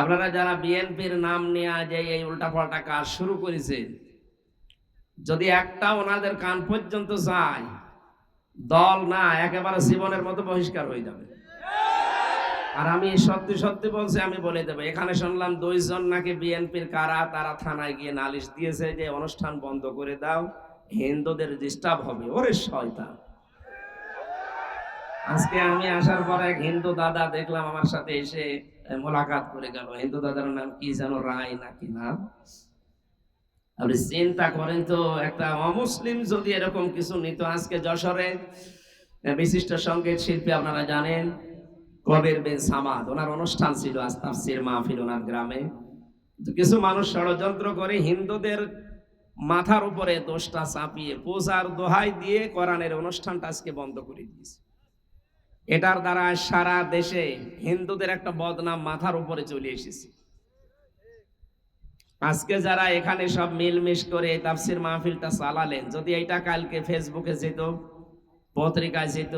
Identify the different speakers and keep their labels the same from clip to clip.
Speaker 1: আপনারা যারা বিএনপির নাম নিয়ে যে এই উল্টাপাল্টা কাজ শুরু করেছেন যদি একটা ওনাদের কান পর্যন্ত যায়, দল না একেবারে জীবনের মতো বহিষ্কার হয়ে যাবে। আর আমি সত্যি সত্যি বলছি, আমি বলে দেবো, এখানে শুনলাম দুইজন নাকি বিএনপির কারা তারা থানায় গিয়ে নালিশ দিয়েছে যে অনুষ্ঠান বন্ধ করে দাও, হিন্দুদের ডিস্টার্ব হবে, ওরে শয়তান। আজকে আমি আসার পর এক হিন্দু দাদা দেখলাম আমার সাথে এসে মোলাকাত করে গেল। হিন্দু দাদার নাম কি যেন রায় নাকি নাম আপনি চিন্তা করেন তো, একটা অমুসলিম যদি এরকম কিছু নিত আজকে যশোরে বিশিষ্ট সংগীত শিল্পী আপনারা জানেন, কবির বিন সামাদ। ওনার অনুষ্ঠান ছিল আজ তাফসির মাহফিল ওনার গ্রামে। কিছু মানুষ ষড়যন্ত্র করে হিন্দুদের মাথার উপরে দোষটা চাপিয়ে, পূজার দোহাই দিয়ে কোরআনের অনুষ্ঠানটা আজকে বন্ধ করে দিয়েছে। এটার দ্বারা সারা দেশে হিন্দুদের একটা বদনাম মাথার উপরে চলে এসেছে। আজকে যারা এখানে সব মিলমিশ করে তাফসির মাহফিলটা চালালেন, যদি এইটা কালকে ফেসবুকে যেত, পত্রিকায় যেত,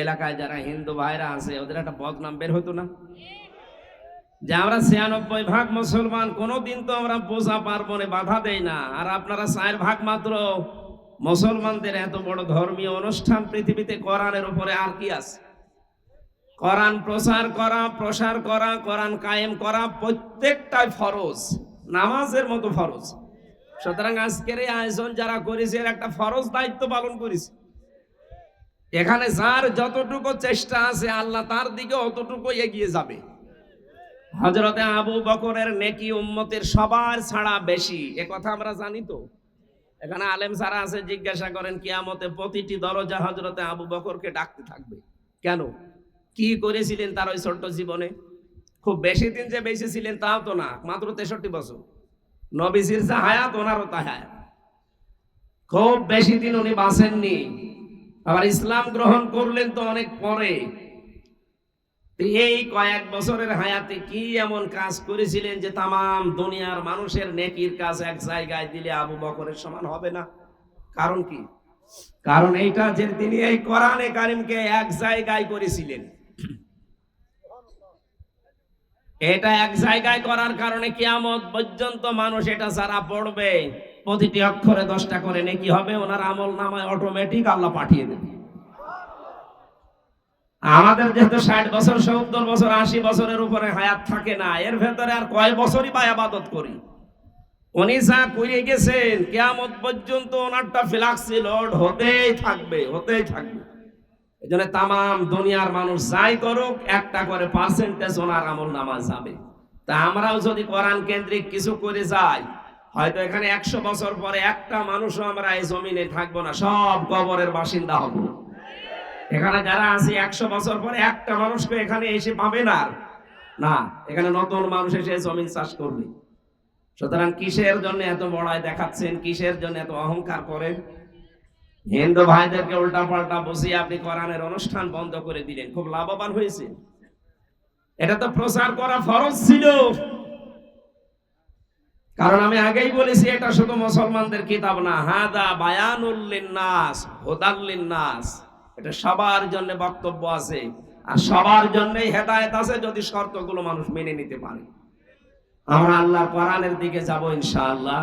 Speaker 1: এলাকায় যারা হিন্দু ভাইরা আছে, ওদের একটা বদনাম বের হতো না? যে আমরা ছিয়ানব্বই ভাগ মুসলমান, কোনোদিন তো আমরা পূজা পার্বণে বাধা দেই না। আর আপনারা চার ভাগ মাত্র মুসলমানদের এত বড় ধর্মীয় অনুষ্ঠান পৃথিবীতে কোরআনের উপরে আর কি আছে? কোরআন প্রচার করা, প্রসার করা, কোরআন কায়েম করা প্রত্যেকটাই ফরজ, নামাজের মতো ফরজ। সুতরাং আজকের এই আয়োজন যারা করেছে একটা ফরজ দায়িত্ব পালন করেছে। এখানে যার যতটুকু চেষ্টা আছে, আল্লাহ তার দিকে অতটুকু এগিয়ে যাবে। হজরতে আবু বকরের নেকি উম্মতের সবার ছাড়া বেশি, এ কথা আমরা জানি তো। এখানে আলেম সারা আছে, জিজ্ঞাসা করেন, কিয়ামতে প্রতিটি দরজা হজরতে আবু বকরকে ডাকতে থাকবে। কেন? কি করেছিলেন তার ওই ছোট্ট জীবনে? খুব বেশি দিন যে বেঁচে ছিলেন তাও তো না, মাত্র তেষট্টি বছর। নবীজির যা হায়াত, ওনারও তা হায়াত। খুব বেশি দিন উনি বাঁচেননি। আবার ইসলাম গ্রহণ করলেন তো অনেক পরে। এই কয়েক বছরের হায়াতে কি এমন কাজ করেছিলেন যে তামাম দুনিয়ার মানুষের নেকির কাজ এক জায়গায় দিলে আবু বকরের সমান হবে না? কারণ কি? কারণ এইটা যে তিনি এই কোরআনে কারিমকে এক জায়গায় করেছিলেন। এটা এক জায়গায় করার কারণে কিয়ামত পর্যন্ত মানুষ এটা যারা পড়বে। প্রতিটি অক্ষরে দশটা করে নেকি হবে, ওনার আমল নামায় অটোমেটিক আল্লাহ পাঠিয়ে দেবে। আমাদের যেহেতু ষাট বছর, সত্তর বছর, আশি বছরের উপরে হায়াত থাকে না, এর ভেতরে আর কয় বছরই বা আবাদত করি? উনি যা করে গেছেন, কেয়ামত পর্যন্ত ওনারটা ফ্লাক্সি লোড হতেই থাকবে হতেই থাকবে। এই জন্য তামাম দুনিয়ার মানুষ যাই করুক, একটা করে পার্সেন্টেজ ওনার আমল নামা যাবে তা আমরাও যদি কোরআন কেন্দ্রিক কিছু করে যাই, হয়তো এখানে একশো বছর পরে একটা মানুষও আমরা এই জমিনে থাকব না, সব কবরের বাসিন্দা হব। এখানে যারা আছে, একশো বছর পরে একটা মানুষকে এখানে এসে পাবে না না, এখানে নতুন মানুষ এসে জমিন চাষ করবে। সুতরাং কিসের জন্য এত বড়াই দেখাচ্ছেন, কিসের জন্য এত অহংকার করেন? হিন্দু ভাইদেরকে উল্টা পাল্টা বসিয়ে আপনি কোরআনের অনুষ্ঠান বন্ধ করে দিলেন। খুব লাভবান হয়েছে। এটা তো প্রচার করা ফরজ ছিল। কারণ আমি আগেই বলেছি, এটা শুধু মুসলমানদের কিতাব না। হাদা বায়ানুল্লিন নাস হুদাল্লিন নাস এটা সবার জন্য বক্তব্য আছে। আর সবার জন্যই হেদায়েত আছে যদি শর্তগুলো মানুষ মেনে নিতে পারে। আমরা আল্লাহ কোরআনের দিকে যাব ইনশাআল্লাহ।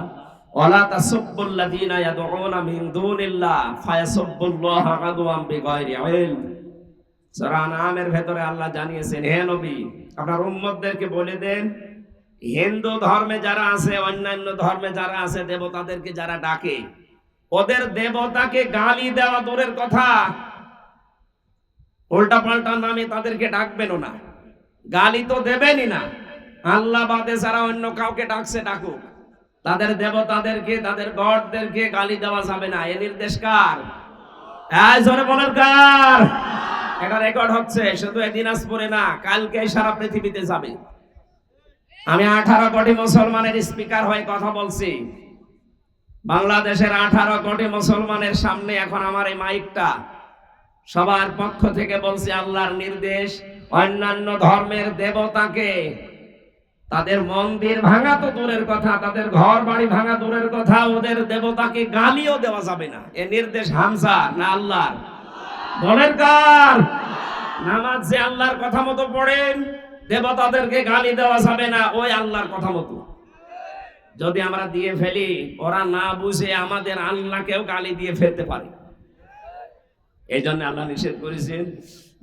Speaker 1: ওয়ালা তাসুব্বুল্লাযীনা ইয়াদউনা মিন দুনিল্লাহ ফায়াসুব্বুল্লাহ আদওয়াম বিগাইরি ইলম। সূরা আনামের ভেতরে আল্লাহ জানিয়েছেন, হে নবী, আপনার উম্মতদেরকে বলে দেন, হিন্দু ধর্মে যারা আছে, অন্যান্য ধর্মে যারা আছে, দেবতাদেরকে যারা ডাকে, ওদের দেবতাকে গালি দেওয়া দূরের কথা। উল্টা পাল্টা নামে তাদেরকে ডাকবেনও না। গালি তো দেবেনই না। আল্লাহ বাদে যারা অন্য কাউকে ডাকছে, ডাকুক। তাদের দেবতাদেরকে, তাদের গডদেরকে গালি দেওয়া যাবে না। এ নির্দেশ কার? কার? রেকর্ড হচ্ছে, শুধু দিনাজপুরে না সারা পৃথিবীতে যাবে। আমি আঠারো কোটি মুসলমানের স্পিকার হয়ে কথা বলছি। বাংলাদেশের আঠারো কোটি মুসলমানের সামনে এখন আমার এই মাইকটা। সবার পক্ষ থেকে বলছি, আল্লাহর নির্দেশ, অন্যান্য ধর্মের দেবতাকে তাদের মন্দির ভাঙা তো দূরের কথা তাদের ঘর বাড়ি ভাঙা দূরের কথা ওদের দেবতাকে গালিও দেওয়া যাবে না। এ নির্দেশ হামসা না আল্লাহর। বলেন কার? নামাজ যে আল্লাহর কথা মতো পড়েন দেবতাদেরকে গালি দেওয়া যাবে না ওই আল্লাহর কথা মতো। যদি আমরা দিয়ে ফেলি ওরা না বুঝে আমাদের আল্লাহকেও গালি দিয়ে ফেলতে পারে। এই জন্য আল্লাহ নিষেধ করেছেন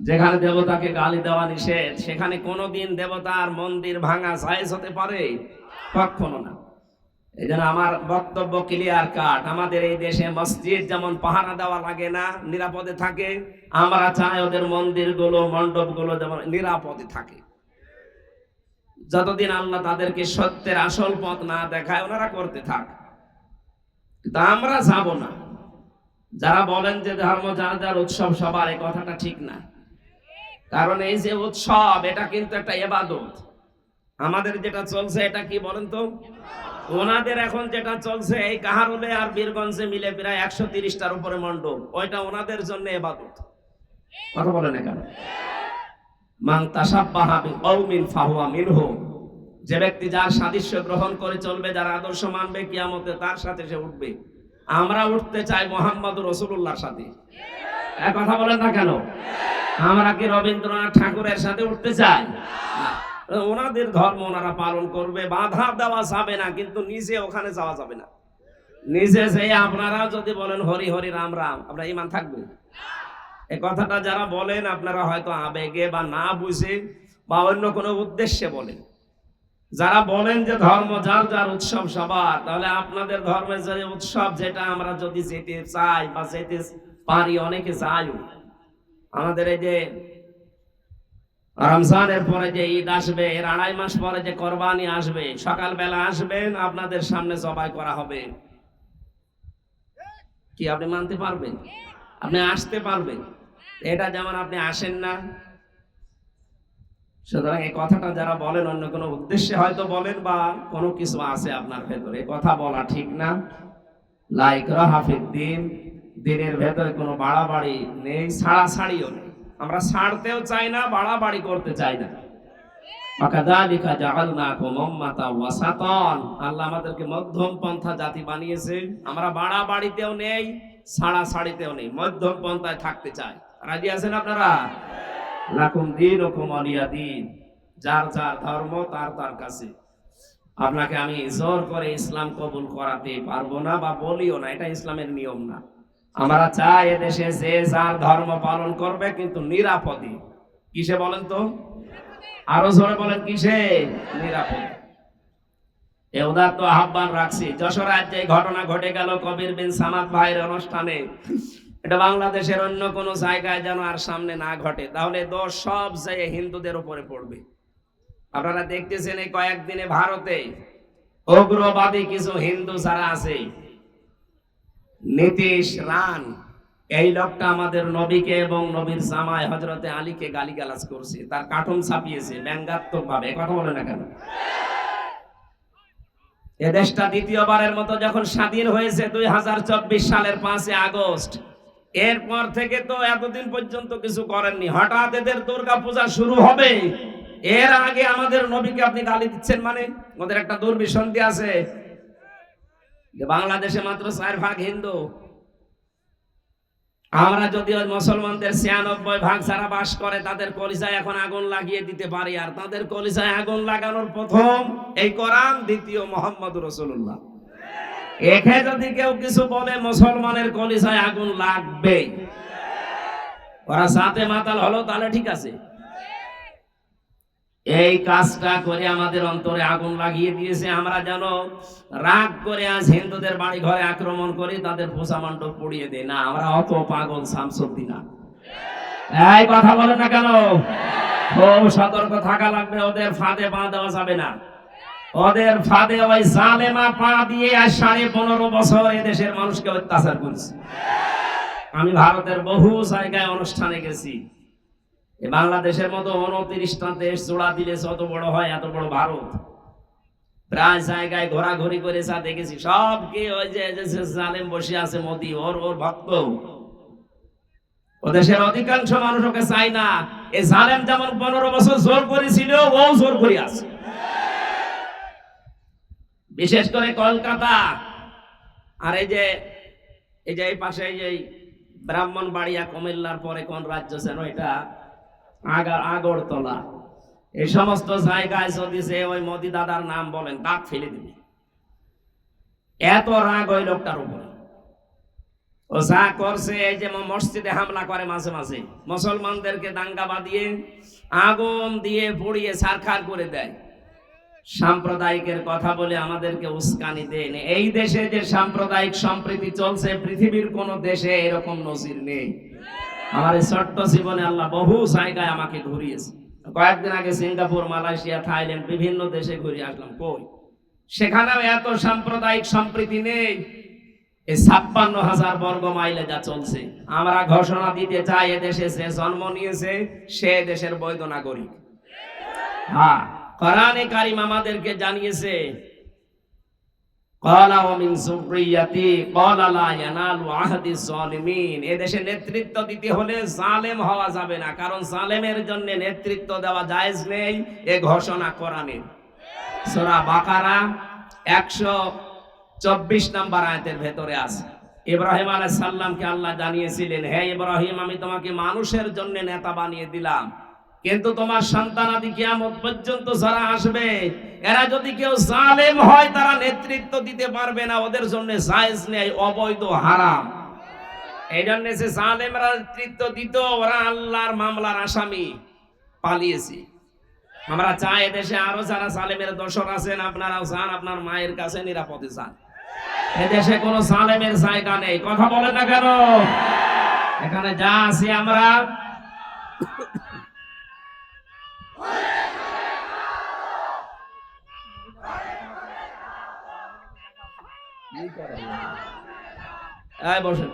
Speaker 1: যেখানে দেবতাকে গালি দেওয়া নিষেধ, সেখানে কোনোদিন দেবতার মন্দির ভাঙা সাইজ হতে পারে? কখনো না। এই জন্য আমার বক্তব্য ক্লিয়ার কাট আমাদের এই দেশে মসজিদ যেমন পাহারা দেওয়া লাগে না, নিরাপদে থাকে, আমরা চাই ওদের মন্দিরগুলো, মণ্ডপগুলো যেমন নিরাপদে থাকে। যতদিন আল্লাহ তাদেরকে সত্যের আসল পথ না দেখায়, ওনারা করতে থাক। কিন্তু আমরা যাব না। যারা বলেন যে ধর্ম, যার যার উৎসব, সবার এই কথাটা ঠিক না। কারণ এই যে উৎসব, এটা কিন্তু একটা এবাদত আমাদের যেটা চলছে, এটা কি বলেন তো? ওনাদের এখন যেটা চলছে, এই কাহারুলে আর বীরগঞ্জে মিলে প্রায় একশো তিরিশটার উপরে মণ্ডপ। ওইটা ওনাদের জন্য এবাদত কথা বলেন এখানে। মান তাসাব্বাহা বিকৌমিন ফাহুয়া মিনহুম যে ব্যক্তি যার সাদৃশ্য গ্রহণ করে চলবে, যার আদর্শ মানবে, কিয়ামতে তার সাথে সে উঠবে। আমরা উঠতে চাই মোহাম্মদ রসুল্লাহর সাথে। কথা বলেন না কেন? আমরা কি রবীন্দ্রনাথ ঠাকুরের সাথে উঠতে চাই? ওনাদের ধর্ম ওনারা পালন করবে বাধা দেওয়া যাবে না কিন্তু নিজে ওখানে যাওয়া যাবে না। নিজে যে আপনারা যদি বলেন হরি হরি রাম রাম আপনার ইমান থাকবে? এ কথাটা যারা বলেন আপনারা হয়তো আবেগে বা না বুঝে বা অন্য কোনো উদ্দেশ্যে বলেন। যারা বলেন যে ধর্ম যার যার উৎসব সবার তাহলে আপনাদের ধর্মের যে উৎসব যেটা আমরা যদি যেতে চাই বা যেতে পারি অনেকে যাইও আমাদের এই যে রমজানের পরে যে ঈদ আসবে, এর আড়াই মাস পরে যে কোরবানি আসবে, সকালবেলা আসবেন, আপনাদের সামনে জবাই করা হবে। কি আপনি মানতে পারবেন? আপনি আসতে পারবেন। এটা যেমন আপনি আসেন না, সুতরাং এই কথাটা যারা বলেন, অন্য কোনো উদ্দেশ্যে হয়তো বলেন বা কোনো কিছু আছে আপনার ভেতরে। কথা বলা ঠিক না। লাইক রাহাফিদ দিন দিনের ভেতরে কোনো বাড়াবাড়ি নেই, ছাড়াছাড়িও নেই। আমরা ছাড়তেও চাই না, বাড়াবাড়ি করতে চাই না। যার ধর্ম, তার তার কাছে। আপনাকে আমি জোর করে ইসলাম কবুল করাতে পারব না বা বলিও না, এটা ইসলামের নিয়ম না। আমরা চাই এদেশে যে যার ধর্ম পালন করবে কিন্তু নিরাপদে কিসে বলেন তো? আরও জোরে বলেন, কিসে? নিরাপদে। এ আহ্বান রাখছি। যশোর রাজ্যে ঘটনা ঘটে গেল কবির বিন সামাদ ভাইয়ের অনুষ্ঠানে। এটা বাংলাদেশের অন্য কোনো জায়গায় যেন আর সামনে না ঘটে। তাহলে দোষ সব যে হিন্দুদের উপরে পড়বে। আপনারা দেখতেছেন এই কয়েকদিনে ভারতে উগ্রবাদী কিছু হিন্দু যারা আছে নীতিশ রান। এই লোকটা আমাদের নবীকে এবং নবীর জামাই হজরতে আলীকে গালিগালাজ করছে। তার কার্টুন ছাপিয়েছে ব্যঙ্গাত্মক ভাবে কথা বলে না কেন? এ দেশটা দ্বিতীয়বারের মতো যখন স্বাধীন হয়েছে দুই হাজার চব্বিশ সালের পাঁচই আগস্ট। এরপর থেকে তো এতদিন পর্যন্ত কিছু করেননি। হঠাৎ এদের দুর্গা পূজা শুরু হবে। এর আগে আমাদের নবীকে আপনি গালি দিচ্ছেন মানে? ওদের একটা দুর্বিসন্ধি আছে। যে বাংলাদেশে মাত্র চার ভাগ হিন্দু। আমরা যদি ওই মুসলমানদের ছিয়ানব্বই ভাগ যারা বাস করে, তাদের কলিজায় এখন আগুন লাগিয়ে দিতে পারি। আর তাদের কলিজায় আগুন লাগানোর প্রথম এই কোরআন, দ্বিতীয় মোহাম্মদ রসুল্লাহ একে যদি কেউ কিছু বলে, মুসলমানের কলিজায় আগুন লাগবে ওরা সাথে মাতাল হলো, তাহলে ঠিক আছে। এই কাজটা করে আমাদের অন্তরে আগুন লাগিয়ে দিয়েছে। আমরা যেন রাগ করে আজ হিন্দুদের বাড়ি ঘরে আক্রমণ করি, তাদের পোষা মণ্ডপ পুড়িয়ে দেয় না, আমরা অত পাগল সামসুদ্দি না। এই কথা বলে না কেন? খুব সতর্ক থাকা লাগবে, ওদের ফাঁদে পা দেওয়া যাবে না। ওদের ফাঁদে ওই জালেমা পা দিয়ে আর সাড়ে পনেরো বছর এদেশের মানুষকে অত্যাচার করেছে। আমি ভারতের বহু জায়গায় অনুষ্ঠানে গেছি। বাংলাদেশের মতো উনত্রিশটা দেশ জোড়া দিলে যত বড় হয়, এত বড় ভারত। প্রায় জায়গায় ঘোরাঘুরি করে যা দেখেছি, সব কি ওই যে জালেম বসে আছে মোদি, ওর ওর ভক্ত। ও দেশের অধিকাংশ মানুষ ওকে চায় না। এই জালেম যেমন পনেরো বছর জোর করেছিল, ও জোর করে আছে। বিশেষ করে কলকাতা। আর এই যে এই যে এই পাশে এই যে ব্রাহ্মণবাড়িয়া কুমিল্লার পরে কোন রাজ্য যেন এটা আগা, আগরতলা। এই সমস্ত জায়গায় যদি সে ওই মোদি দাদার নাম বলেন দাঁত ফেলে দিবে। এত রাগ ওই লোকটার উপরে। ও যা করছে, এই যে মসজিদে হামলা করে মাঝে মাঝে, মুসলমানদেরকে দাঙ্গা বাঁধিয়ে, আগুন দিয়ে পুড়িয়ে সারখার করে দেয়। সাম্প্রদায়িকের কথা বলে আমাদেরকে উস্কানি দেন এই দেশে যে সাম্প্রদায়িক সম্প্রীতি চলছে, পৃথিবীর কোন দেশে এরকম নজির নেই। আমার এই ছোট্ট জীবনে আল্লাহ বহু জায়গায় আমাকে ঘুরিয়েছে। কয়েকদিন আগে সিঙ্গাপুর, মালয়েশিয়া, থাইল্যান্ড, বিভিন্ন দেশে ঘুরে আসলাম। কই? সেখানেও এত সাম্প্রদায়িক সম্প্রীতি নেই। এই ছাপ্পান্ন হাজার বর্গ মাইলে যা চলছে। আমরা ঘোষণা দিতে চাই এদেশে জন্ম নিয়েছে, সে দেশের বৈধ নাগরিক। হ্যাঁ কারিম আমাদেরকে জানিয়েছে قال ومن ذريتي قال لا ينال عهد الظالمين এদেশে নেতৃত্ব দিতে হলে জালেম হওয়া যাবে না কারণ জালেমের জন্য নেতৃত্ব দেওয়া জায়েজ নেই এ ঘোষণা কোরআনের সূরা বাকারা 124 নম্বর আয়াতের ভেতরে আছে ইব্রাহিম আলাইহিস সালামকে আল্লাহ জানিয়েছিলেন হে ইব্রাহিম আমি তোমাকে মানুষের জন্য নেতা বানিয়ে দিলাম কিন্তু তোমার সন্তানাদি কিয়ামত পর্যন্ত যারা আসবে এরা যদি কেউ জালেম হয়, তারা নেতৃত্ব দিতে পারবে না। ওদের জন্য জায়েজ নেই, অবৈধ, হারাম। এই জন্য সে জালেমরা নেতৃত্ব দিত, ওরা আল্লাহর মামলার আসামি পালিয়েছে। আমরা চাই দেশে আরও যারা জালেমের দোষর আছেন, আপনারাও চান আপনার মায়ের কাছে নিরাপদে যান। এদেশে কোনো জালেমের জায়গা নেই। কথা বলে না কেন? এখানে যা আছি আমরা এই বসেন।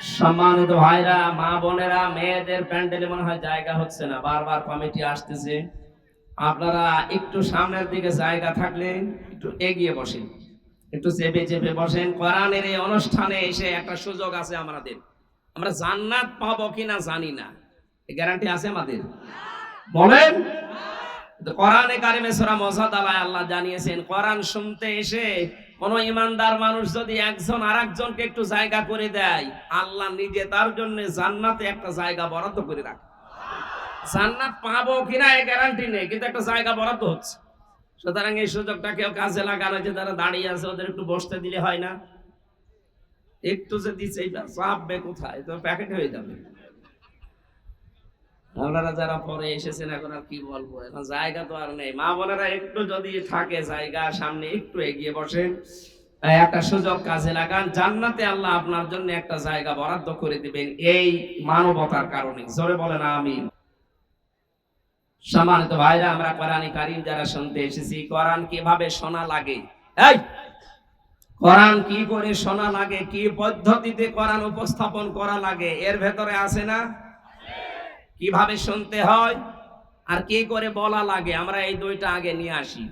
Speaker 1: সম্মানিত ভাইরা, মা বোনেরা, মেয়েদের প্যান্ডেলে মনে হয় জায়গা হচ্ছে না। বারবার কমিটি আসতেছে। আপনারা একটু সামনের দিকে জায়গা থাকলে একটু এগিয়ে বসেন। একটু চেপে চেপে বসেন। কোরআনের এই অনুষ্ঠানে এসে একটা সুযোগ আছে আমাদের। আমরা জান্নাত পাবো কিনা জানি না। গ্যারান্টি আছে আমাদের? বলেন। কোরআনে কারিমে সূরা মুজাদালায় আল্লাহ জানিয়েছেন, কোরআন শুনতে এসে কোন ইমানদার মানুষ যদি একজন আর একজনকে একটু জায়গা করে দেয়, আল্লাহ নিজে তার জন্য জান্নাতে একটা জায়গা বরাদ্দ করে রাখে। জান্নাত পাবো কিনা এই গ্যারান্টি নেই, কিন্তু একটা জায়গা বরাদ্দ হচ্ছে। সুতরাং এই সুযোগটা কেউ কাজে লাগানো যে তারা দাঁড়িয়ে আছে, ওদের একটু বসতে দিলে হয় না। একটু যে দিচ্ছে এইটা চাপবে কোথায়? তো প্যাকেট হয়ে যাবে। আপনারা যারা পরে এসেছেন, এখন আর কি বলব? এখন জায়গা তো আর নেই। মা বোনেরা একটু যদি থাকে, জায়গা সামনে একটু এগিয়ে বসেন। একটা সুযোগ কাজে লাগান। জান্নাতে আল্লাহ আপনার জন্য একটা জায়গা বরাদ্দ করে দিবেন এই মানবতার কারণে। জোরে বলেন, আমিন। সম্মানিত ভাইরা, আমরা কোরআনে কারিম যারা শুনতে এসেছি, কোরআন কীভাবে শোনা লাগে? এই! কোরআন কি করে শোনা লাগে? কি পদ্ধতিতে কোরআন উপস্থাপন করা লাগে? এর ভেতরে আছে না? কীভাবে শুনতে হয় আর কি করে বলা লাগে? আমরা এই দুইটা আগে নিয়ে আসি।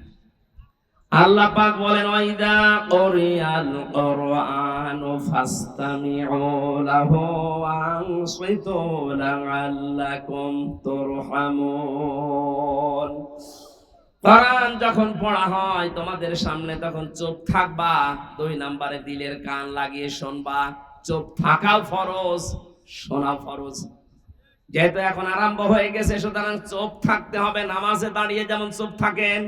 Speaker 1: আল্লাহ পাক বলেন, ওয়াইদা কুরিয়াল কুরআনু ফাসতামিউ লাহু ওয়ানসিতু লাআল্লাকুম তুরহামুন। কোরআন যখন পড়া হয়, তোমাদের সামনে তখন চুপ থাকবা, দুই নম্বরে দিলের কান লাগিয়ে শুনবা। চুপ থাকাও ফরজ শোনা ফরজ। যেহেতু এখন আরম্ভ হয়ে গেছে, সুতরাং চুপ থাকতে হবে, নামাজে দাঁড়িয়ে যেমন চুপ থাকেন,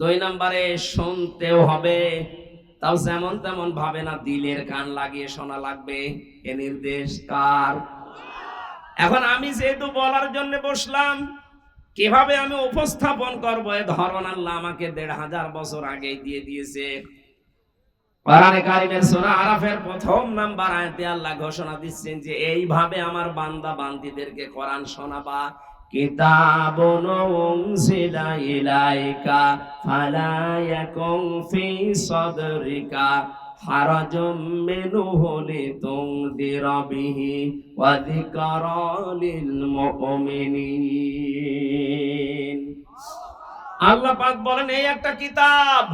Speaker 1: দুই নম্বরে শুনতেও হবে। তাও যেমন তেমন ভাবে না দিলের কান লাগিয়ে শোনা লাগবে, এ নির্দেশ কার? এখন আমি যেহেতু বলার জন্য বসলাম, কীভাবে আমি উপস্থাপন করব? এ ধরন আল্লাহ আমাকে দেড় হাজার বছর আগে দিয়ে দিয়েছে। কোরআনে এইভাবে আমার বান্দা বান্দিদেরকে শোনাবা। কিতাবুন উনজিলা ইলাইকা ফালা ইয়াকুন ফি সাদরিকা হারাজুম মিনহু লিতুনদিরা বিহি ওয়া যিকরা লিল বলেন, এই একটা কিতাব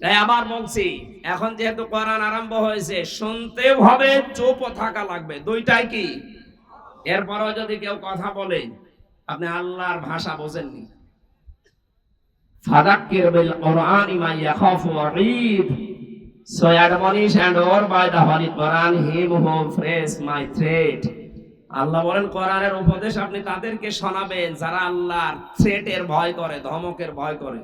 Speaker 1: তাই আবার বলছি এখন যেহেতু কোরআন আরম্ভ হয়েছে, শুনতেও হবে, চুপও থাকা লাগবে। দুইটাই কি? এরপরও যদি কেউ কথা বলে, আপনি আল্লাহর ভাষা বোঝেননি। ফাদাক্কির বিল কোরআনি মা ইয়াখাফু. আল্লাহ বলেন, কোরআনের উপদেশ আপনি তাদেরকে শোনাবেন, যারা আল্লাহর থ্রেটের ভয় করে, ধমকের ভয় করে।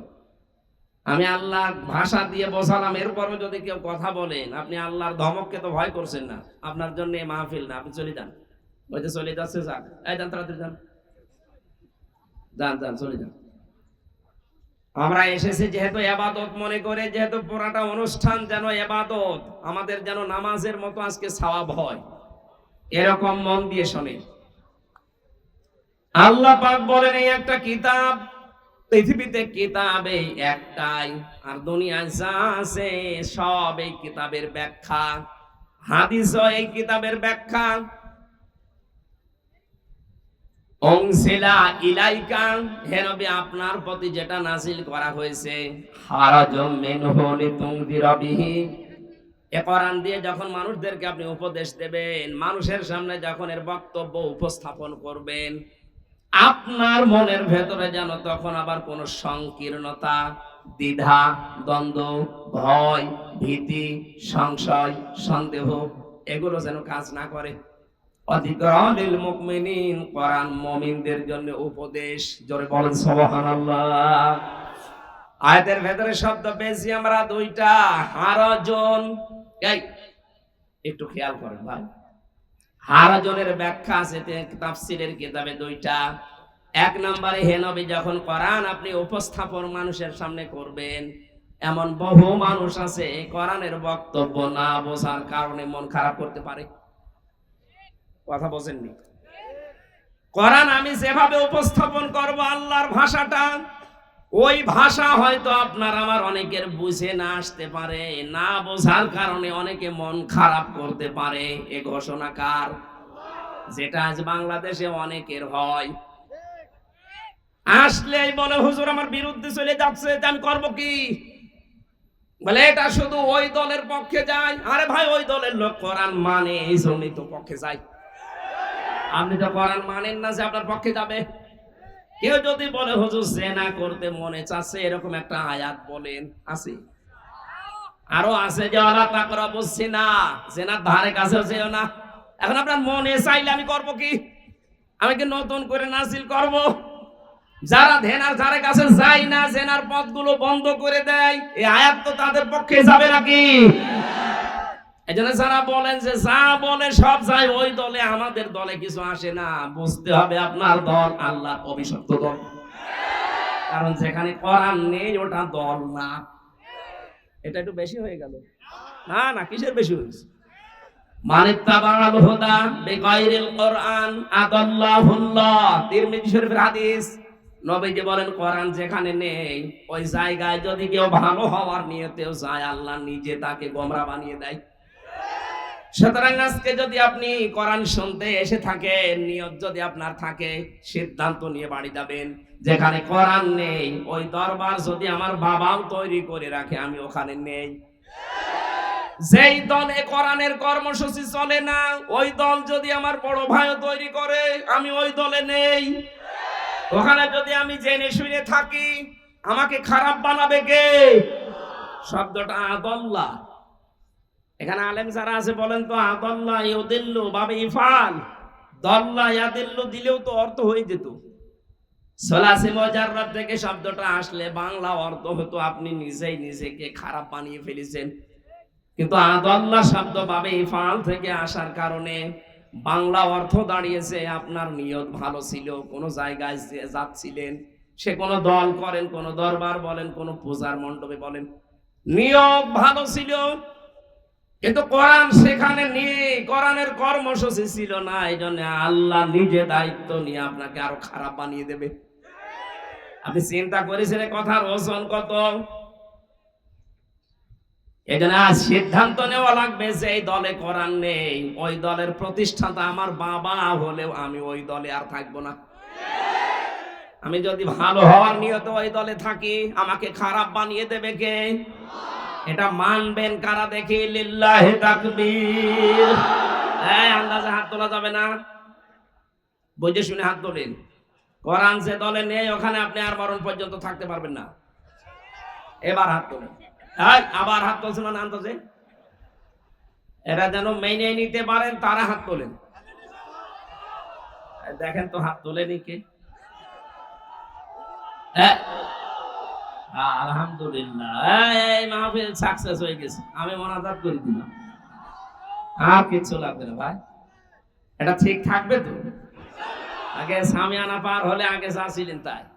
Speaker 1: আমি আল্লাহ ভাষা দিয়ে বোঝালাম, এরপরও যদি কেউ কথা বলেন, আপনি আল্লাহর ধমককে তো ভয় করছেন না। আপনার জন্য মাহফিল না, আপনি চলে যান। ওই যে চলে যাচ্ছে, যান। এই যান, তাড়াতাড়ি যান। যান যান, চলে যান। আমরা এসেছি যেহেতু এবাদত মনে করে, যেহেতু পুরাটা অনুষ্ঠান যেন এবাদত, আমাদের যেন নামাজের মতো আজকে সওয়াব হয়। এরকম মন দিয়ে শোনে আল্লাহ পাক বলেন, এই একটা কিতাব পৃথিবীতে কিতাব একটাই, আর দুনিয়ায় যা আছে সব এই কিতাবের ব্যাখ্যা। হাদিস এই কিতাবের ব্যাখ্যা। অংশিলা ইলাইকা, হে নবী, আপনার প্রতি যেটা নাজিল করা হয়েছে হারাজম মিনহু লিতুনদিরা বিহি। এ কোরআন দিয়ে যখন মানুষদেরকে আপনি উপদেশ দেবেন, মানুষের সামনে যখন এর বক্তব্য উপস্থাপন করবেন আপনার মনের ভেতরে যেন তখন আবার কোনো সংকীর্ণতা, দ্বিধা, দ্বন্দ্ব, ভয়, ভীতি, সংশয়, সন্দেহ, এগুলো যেন কাজ না করে। মুকমিনিন মুমিনদের জন্য উপদেশ। জোরে বলেন আয়াতের ভেতরে শব্দ পেয়েছি আমরা দুইটা। হারজন এই, একটু খেয়াল করেন ভাই। হারজনের ব্যাখ্যা আছে তাফসীরের কিতাবে দুইটা। এক নম্বরে হে নবী, যখন কোরআন আপনি উপস্থাপন মানুষের সামনে করবেন, এমন বহু মানুষ আছে, এই কোরআনের বক্তব্য না বোঝার কারণে মন খারাপ করতে পারে। কথা বোঝেননি কোরআন আমি যেভাবে উপস্থাপন করব, আল্লাহর ভাষাটা ওই ভাষা হয়তো আপনার আমার অনেকের বুঝে না আসতে পারে, না বোঝার কারণে অনেকে মন খারাপ করতে পারে। এ ঘোষণা কার? যেটা আজ বাংলাদেশে অনেকের হয়। আসলেই বলে, হুজুর, আমার বিরুদ্ধে চলে যাচ্ছে আমি করব কি? বলে, এটা শুধু ওই দলের পক্ষে যায়। আরে ভাই, ওই দলের লোক কোরআন মানে এই জন্যই তো পক্ষে যায়। আপনি তো কোরআন মানেন না যে আপনার পক্ষে যাবে। কেউ যদি বলে, হুজুর, জেনা করতে মনে চাচ্ছে, এরকম একটা আয়াত বলেন। আছে? আরও আছে যে আলা তাকরা বুঝছি না জেনার ধারে কাছে যেও না। এখন আপনার মনে চাইলে আমি করব কি? আমি কি নতুন করে নাসিল করব? যারা ধেনার ধারে কাছে যায় না, জেনার পথগুলো বন্ধ করে দেয়, এই আয়াত তো তাদের পক্ষে যাবে নাকি? এই জন্য যারা বলেন যে যা বলে সব যায়, ওই দলে আমাদের দলে কিছু আসে না। বুঝতে হবে আপনার দল আল্লাহ অভিশপ্ত দল। কারণ যেখানে কোরআন নেই, ওটা দল না। এটা একটু বেশি হয়ে গেল। না না, কিসের বেশি হয়েছে? কোরআন তিরমিজি শরীফের হাদিস। নবীজি বলেন, কোরআন যেখানে নেই, ওই জায়গায় যদি কেউ ভালো হওয়ার নিয়তেও যায়, আল্লাহ নিজে তাকে গোমরা বানিয়ে দেয়। সুতরাং আজকে যদি আপনি কোরআন শুনতে এসে থাকেন, নিয়ত যদি আপনার থাকে, সিদ্ধান্ত নিয়ে বাড়ি যাবেন। যেখানে কোরআন নেই, ওই দরবার যদি আমার বাবাও তৈরি করে রাখে, আমি ওখানে নেই। যেই দলে কোরআনের কর্মসূচি চলে না, ওই দল যদি আমার বড় ভাইও তৈরি করে, আমি ওই দলে নেই। ওখানে যদি আমি জেনে শুনে থাকি, আমাকে খারাপ বানাবে কে? শব্দটা আদল্লা। এখানে আলেম যারা আছে বলেন তো আদল্লা ইউদিল্লু বাবে ইফাল। দল্লা ইয়াদিল্লু দিলেও তো অর্থ হয়ে যেত। সলাসি মজাররাত থেকে শব্দটা আসলে বাংলা অর্থ হতো আপনি নিজেই নিজেকে খারাপ বানিয়ে ফেলেছেন। কিন্তু আদল্লা শব্দ বাবে ইফাল থেকে আসার কারণে বাংলা অর্থ দাঁড়িয়েছে, আপনার নিয়ত ভালো ছিল, কোনো জায়গায় যাচ্ছিলেন, সে কোনো দল করেন, কোনো দরবার বলেন, কোনো পূজার মণ্ডপে বলেন। নিয়ত ভালো ছিল কিন্তু কোরআন সেখানে নিয়ে কোরআনের কর্মসূচি ছিল না এই জন্য আল্লাহ নিজে দায়িত্ব নিয়ে আপনাকে আরও খারাপ বানিয়ে দেবে। আপনি চিন্তা করেছেন কথার ওজন কত? আজ সিদ্ধান্ত নেওয়া লাগবে যে এই দলে কোরআন নেই, ওই দলের প্রতিষ্ঠাতা আমার বাবা, হলেও আমি ওই দলে আর থাকব না। আমি যদি ভালো হওয়ার নিয়ত ওই দলে থাকি, আমাকে খারাপ বানিয়ে দেবে কে? এটা মানবেন কারা দেখি? লিল্লাহি তাকবীর। আন্দাজে হাত তোলা যাবে না? বুঝে শুনে হাত তোলেন। কোরআন যে দলে নেই, ওখানে আপনি আর মরণ পর্যন্ত থাকতে পারবেন না। এবার হাত তোলেন। আবার হাত তুলছে মানে আন্দাজে? এরা যেন মেনে নিতে পারেন, তারা হাত তোলেন। দেখেন তো হাত তোলেনি কে? হ্যাঁ? আলহামদুলিল্লাহ। এই, মাহফিল সাকসেস হয়ে গেছে। আমি করে দিলাম। ভাই। এটা ঠিক থাকবে তো? আগে পার হলে আগে যা ছিলেন তাই।